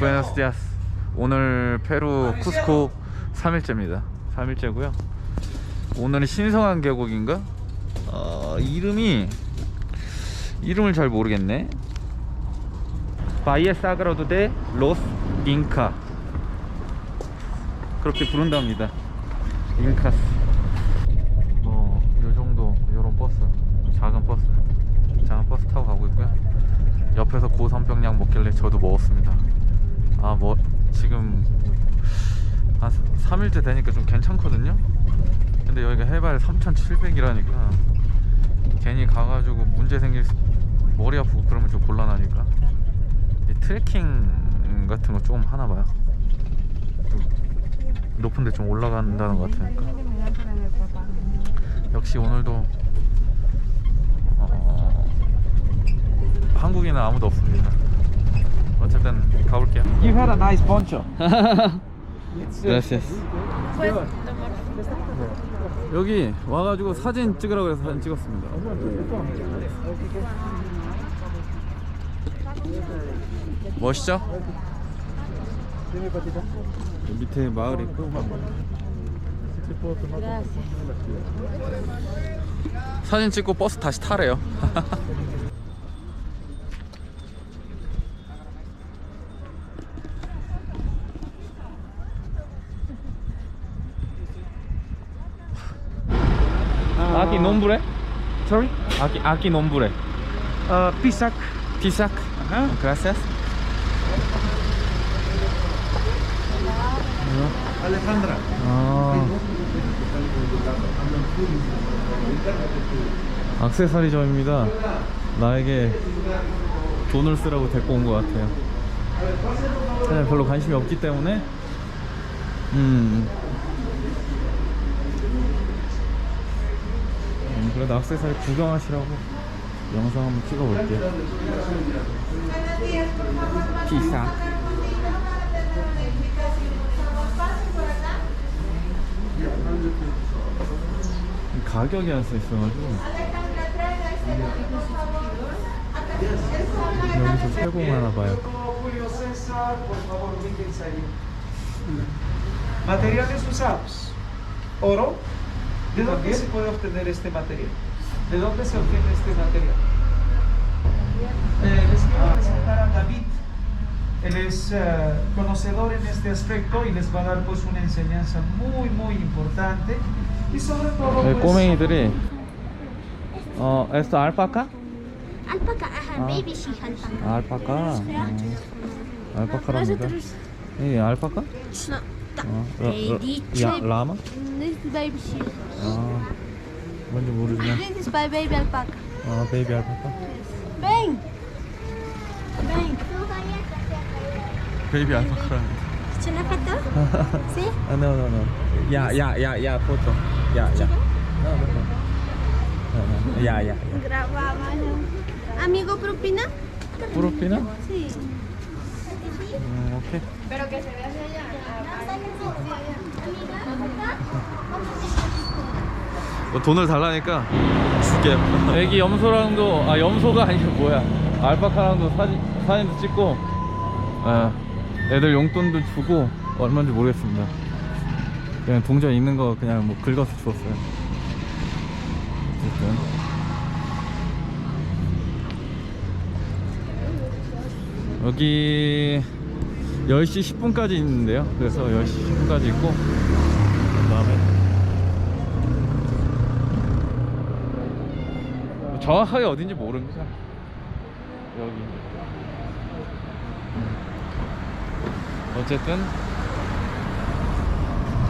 부에노스 디아스. 오늘 페루 쿠스코 3일째입니다. 3일째고요. 오늘은 신성한 계곡인가? 어, 이름이 이름을 잘 모르겠네. 바이에 사그라도 데 로스 잉카. 그렇게 부른답니다. 잉카스. 뭐, 요 정도, 요런 버스. 작은 버스. 작은 버스 타고 가고 있고요. 옆에서 고산병약 먹길래 저도 먹었습니다. 아, 뭐, 지금 한 3일째 되니까 좀 괜찮거든요? 근데 여기가 해발 3,700이라니까 괜히 가가지고 문제 생길 수- 머리 아프고 그러면 좀 곤란하니까 이 트레킹 같은 거 조금 하나 봐요. 좀 높은 데 좀 올라간다는 것 같으니까 역시 오늘도 어, 한국인은 아무도 없습니다. 어쨌든 가볼게요. You had a nice poncho. Gracias. 여기 와가지고 사진 찍으라고 해서 사진 찍었습니다. 멋있죠? 밑에 마을 있고 사진 찍고 버스 다시 타래요. nombre? Sorry? Aquí, aquí nombre. Uh, Pisac. Pisac. Ajá. Gracias. Alejandra. 아. 악세사리점입니다. 나에게 돈을 쓰라고 데리고 온 것 같아요. 그냥 별로 관심이 없기 때문에, 음. 음, 그래도 악세사리 구경하시라고 영상 한번 찍어볼게요. 피사. 가격이 안 써 있어가지고 여기서 세공하나 봐요. Materiales usados. Oro. ¿De dónde se puede obtener este material? ¿De dónde se obtiene este material? Eh, les quiero presentar a David. Él es eh, conocedor en este aspecto y les va a dar pues una enseñanza muy muy importante y sobre todo 네, pues, 꼬맹이들이 어 에스토 알파카? Alpaca, ajá, Ah. baby sheep alpaca. 아, 알파카. 음, 알파카랍니다. 이 알 파카? No, 어, They did 야, cheap. 라마? this is baby sheep. 아, 뭔지 모르지만 This is by baby alpaca. 어, 베이비 알파카. Ven. Ven. 베이비 알파카랍니다. ¿Es una foto? ¿Sí? 아, no, no, no. 야, 야, 야, 야, 포토. 야, 야. No, no, no. 야, 야, 야. Grabamos. Amigo, propina? 프로피나? Sí. 음, 오케이. 뭐 돈을 달라니까 줄게. 애기 염소랑도 아 염소가 아니고 뭐야 알파카랑도 사진 사진도 찍고 아, 애들 용돈도 주고 얼마인지 모르겠습니다. 그냥 동전 있는 거 그냥 뭐 긁어서 주었어요. 어쨌든 여기 10시 10분까지 있는데요. 그래서 10시 10분까지 있고 그 다음에 정확하게 어딘지 모릅니다. 여기. 어쨌든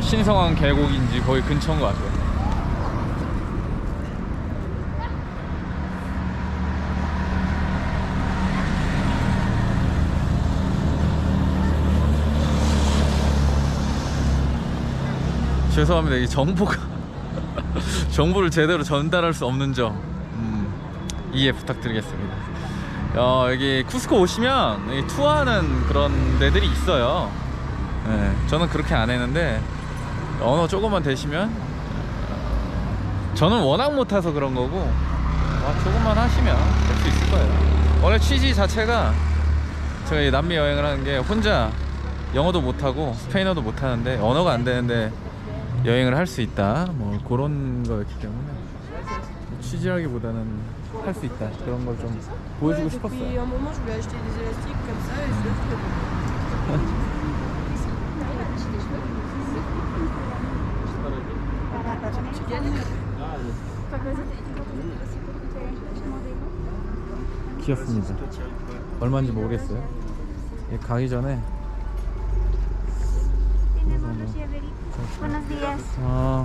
신성한 계곡인지 거기 근처인 것 같아요. 죄송합니다. 이 정보가 정보를 제대로 전달할 수 없는 점 음, 이해 부탁드리겠습니다. 어, 여기 쿠스코 오시면 이 투어하는 그런 데들이 있어요. 네, 저는 그렇게 안 했는데 언어 조금만 되시면 어, 저는 워낙 못 타서 그런 거고 아, 조금만 하시면 될 수 있을 거예요. 원래 취지 자체가 제가 이 남미 여행을 하는 게 혼자 영어도 못하고 스페인어도 못하는데 언어가 안 되는데 여행을 할 수 있다 뭐 그런 거였기 때문에 뭐 취지라기보다는 할 수 있다 그런 걸 좀 보여주고 싶었어요 귀엽습니다 얼마인지 모르겠어요 예, 가기 전에 Buenos días. 아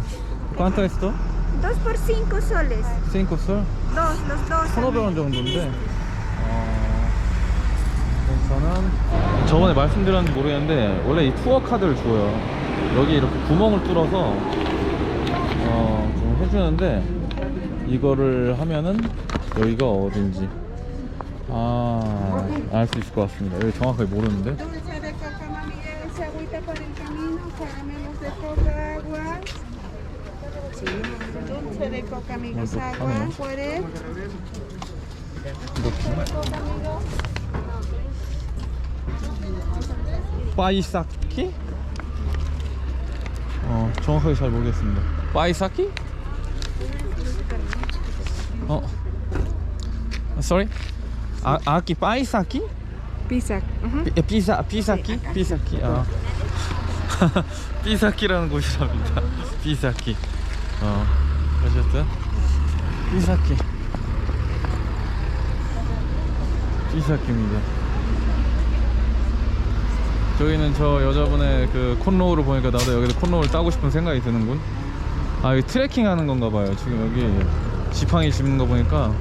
¿cuánto esto? Dos por cinco soles. 5 sol? Dos, los dos. 1,500원 정도인데 어, 저는 저번에 말씀드렸는지 모르겠는데 원래 이 투어 카드를 줘요 여기 이렇게 구멍을 뚫어서 어, 좀 해주는데 이거를 하면은 여기가 어딘지 아, 알 수 있을 것 같습니다 여기 정확하게 모르는데 Dulce de coca, mami, ese agüita para el camino, caramelos de coca, agua. Dulce de coca, amigos, agua. 이렇게 빠이사키? 어 정확하게 잘 모르겠습니다 빠이사키? 어 sorry 아 아키 빠이사키? Pizza. 피, 피사 피사키? 피사키 아 피사키라는 곳이랍니다 피사키 어. 어쨌든 피사키. 피사키입니다. 저기는 저 여자분의 그 콘로우를 보니까 나도 여기서 콘로우를 따고 싶은 생각이 드는군. 아 여기 트레킹 하는 건가 봐요. 지금 여기 지팡이 짚는 거 보니까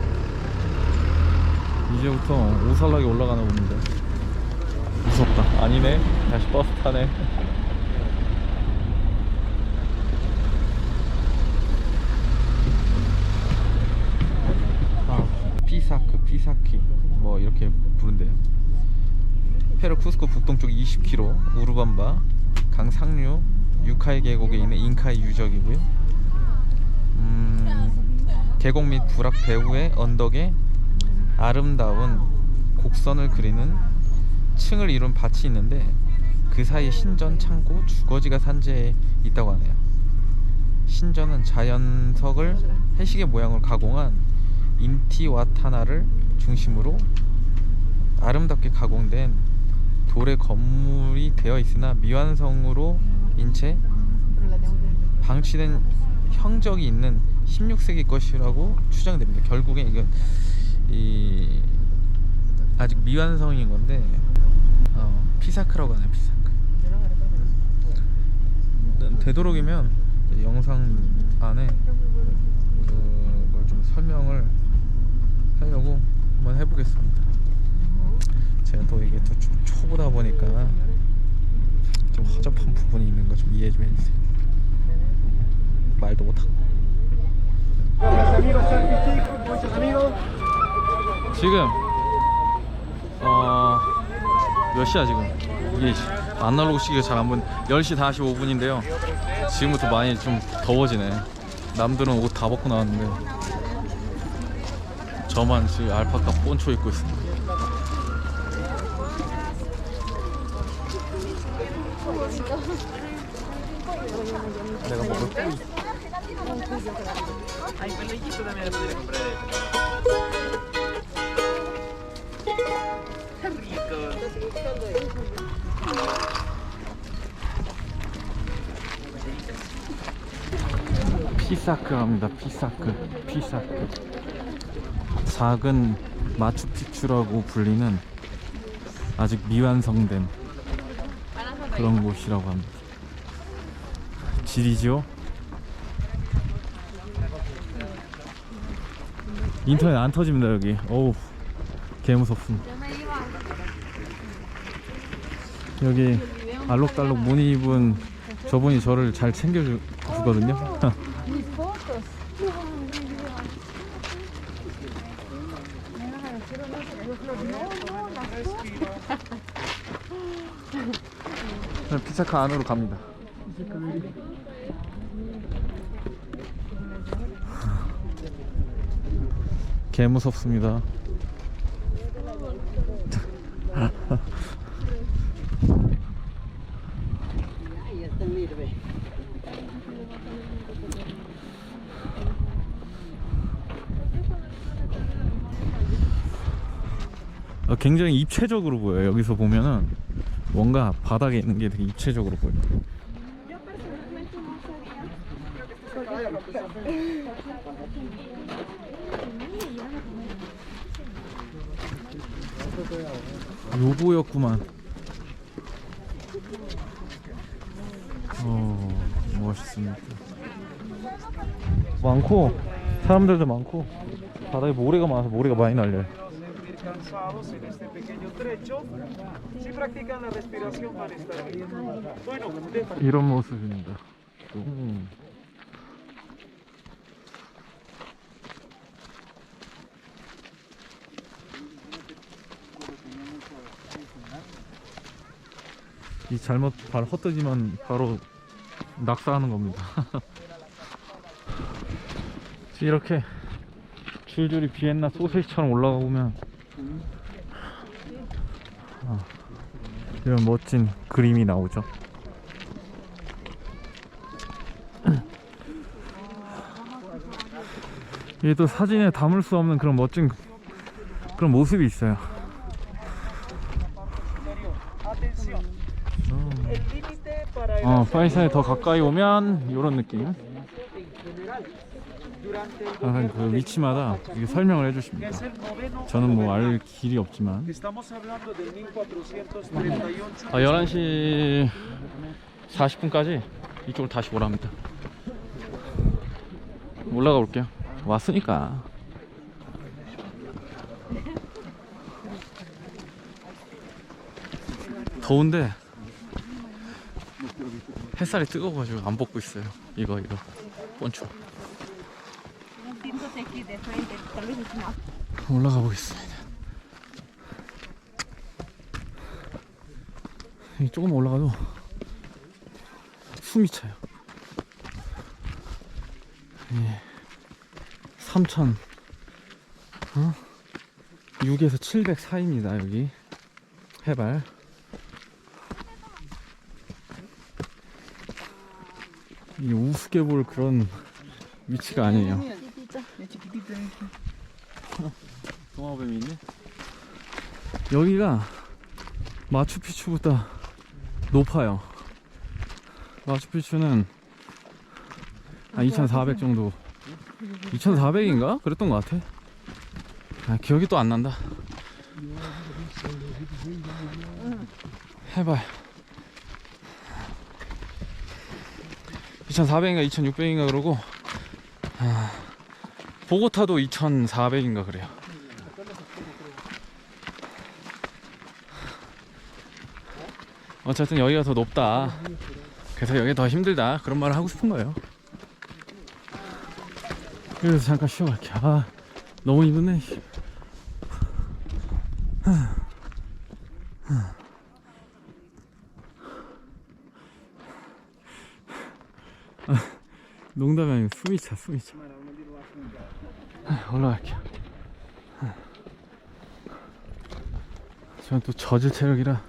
이제부터 오살락에 올라가나 봅니다. 무섭다. 아니네. 다시 버스 타네 아 피사키 뭐 이렇게 부른대요 페루 쿠스코 북동쪽 20km 우르반바 강 상류 유카이 계곡에 있는 잉카이 유적이고요 음, 계곡 및 부락 배후의 언덕에 아름다운 곡선을 그리는 층을 이룬 밭이 있는데 그 사이에 신전, 창고, 주거지가 산재해 있다고 하네요. 신전은 자연석을 해시계 모양으로 가공한 인티와타나를 중심으로 아름답게 가공된 돌의 건물이 되어 있으나 미완성으로 인채 방치된 형적이 있는 16세기 것이라고 추정됩니다. 결국에 이건 이 아직 미완성인 건데 어, 피사크라고 하네 피사크. 일단 되도록이면 이 영상 안에 그걸 좀 설명을 하려고 한번 해보겠습니다. 제가 또 이게 또 초, 초보다 보니까 좀 허접한 부분이 있는 거 좀 이해 좀 해주세요. 말도 못하고. 지금 어... 몇 시야 지금? 이게 아날로그 시계가 잘 안 보는 10시 45분인데요 지금부터 많이 좀 더워지네 남들은 옷 다 벗고 나왔는데 저만 지금 알파카 본초 입고 있습니다 내가 먹을 뿌이 피사크랍니다. 피사크, 피사크. 작은 마추픽추라고 불리는 아직 미완성된 그런 곳이라고 합니다. 지리죠? 인터넷 안 터집니다 여기. 어우, 개 무섭습니다. 여기 알록달록 무늬 입은 저분이 저를 잘 챙겨주거든요. 피차카 안으로 갑니다. 개 무섭습니다. 어, 굉장히 입체적으로 보여요. 여기서 보면은 뭔가 바닥에 있는 게 되게 입체적으로 보여요. 요거였구만. 어, 멋있습니다. 많고 사람들도 많고 바닥에 모래가 많아서 모래가 많이 날려요. Pueden ir cansados en este pequeño trecho. Si practican la respiración van a estar bien. Bueno, 이런 모습입니다. 음. 이 잘못 발 헛뜨기만 바로 낙사하는 겁니다. 이렇게 줄줄이 비엔나 소세지처럼 올라가 보면 아, 이런 멋진 그림이 나오죠. 또 사진에 담을 수 없는 그런 멋진 그런 모습이 있어요. el 어, 파이사에 더 가까이 오면 이런 느낌. 아, 그 위치마다 이게 설명을 해주십니다. 저는 뭐 알 길이 없지만. Estamos hablando del 1438. 아, 11시 40분까지 이쪽으로 다시 오랍니다. 올라가 볼게요. 왔으니까. 더운데 햇살이 뜨거워가지고 안 벗고 있어요. 이거 이거 poncho. 올라가 보겠습니다. 이 조금 올라가도 숨이 차요. 예. 3천 어? 6에서 700 사이입니다 여기 해발 이 우습게 볼 그런 위치가 아니에요 도마뱀이 있네? 여기가 마추픽추보다 높아요. 마추픽추는 한 2400 정도. 2400인가? 그랬던 것 같아. 아, 기억이 또 안 난다. 해발 2400인가 2600인가 그러고 아, 보고타도 2400인가 그래요. 어쨌든 여기가 더 높다. 그래서 여기가 더 힘들다. 그런 말을 하고 싶은 거예요. 그래서 잠깐 쉬어갈게 아 너무 힘드네. 씨. 아, 농담이 아니고 숨이 차 숨이 차. 아, 올라갈게요 저는 또 저질 체력이라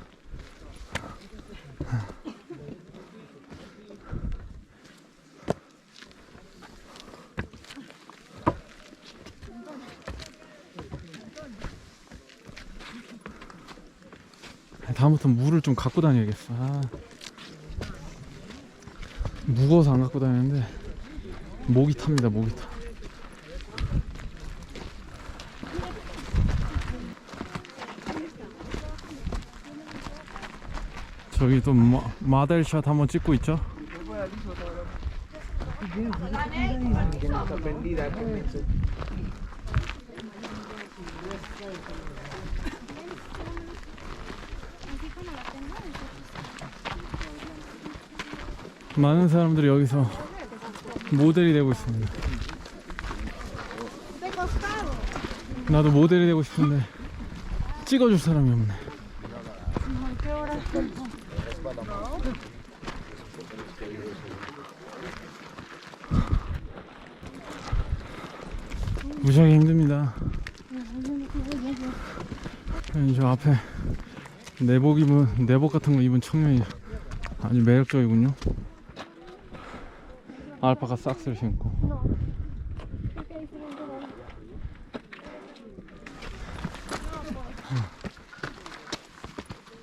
다음부터 물을 좀 갖고 다녀야겠어. 아. 무거워서 안 갖고 다니는데 목이 탑니다. 목이 타. 저기 또 마, 마델샷 한번 찍고 있죠. 많은 사람들이 여기서 모델이 되고 있습니다. 나도 모델이 되고 싶은데 찍어줄 사람이 없네. 무지하게 힘듭니다. 저 앞에 내복 입은 내복 같은 거 입은 청년이 아주 매력적이군요. 알파카 삭스를 신고.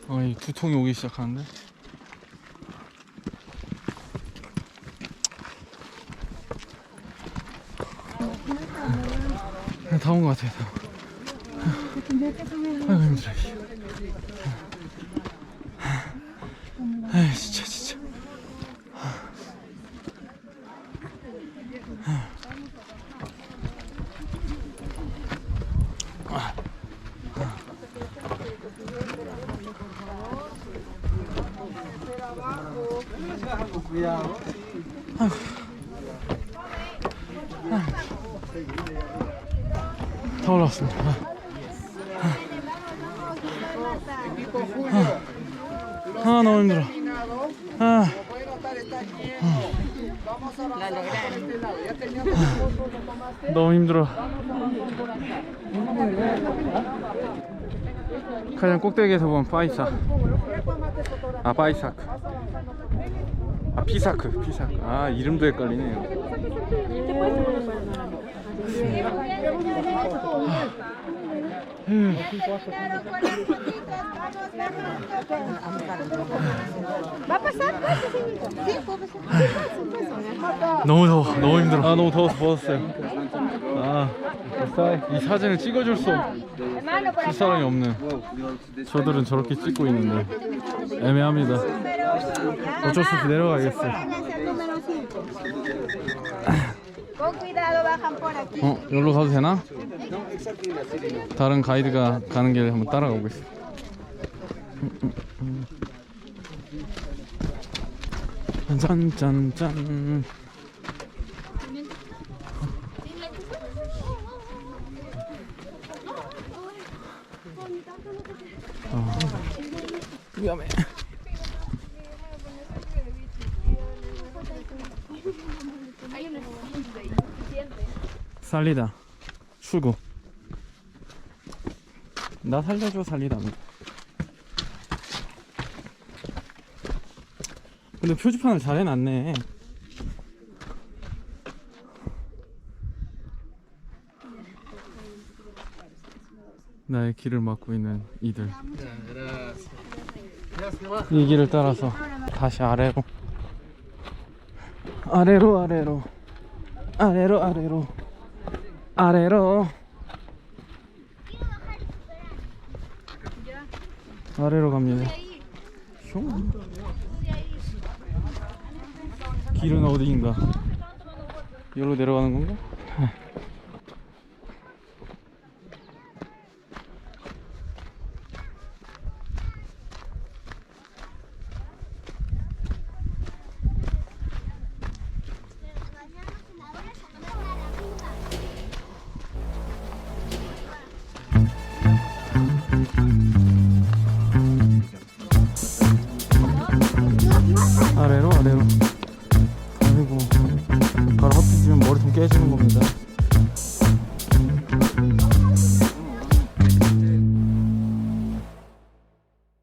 어, 이 두통이 오기 시작하는데. 다 온 것 같아요. 다. 아이고 힘들어. 씨. 아이 진짜 진짜. 다 올라왔습니다. 아, 아 너무 힘들어. 아. 너무 힘들어. 가장 꼭대기에서 보면 파이사. 아 파이사크. 아 피사크, 피사크. 아 이름도 헷갈리네요. ¿Va a pasar? Pase, señorita. Sí, puede pasar. Sí, pase, pase. 너무 더워, 너무 힘들어. 아 너무 더워서 벗었어요. 아, 이 사진을 찍어줄 수, 줄 사람이 없는. 저들은 저렇게 찍고 있는데 애매합니다. 어쩔 수 없이 내려가야겠어요. Número 5. Con cuidado, bajan por aquí. 어, 여기로 가도 되나? 다른 가이드가 가는 길 한번 따라가 보겠습니다. 짠짠짠. 살리다. 출구. 나 살려줘 살리다. 근데 표지판을 잘 해놨네. 나의 길을 막고 있는 이들. 이 길을 따라서 다시 아래로. 아래로 아래로. 아래로 아래로. 아래로. 아래로 갑니다. 슝. 길은 어디인가? 여기로 내려가는 건가?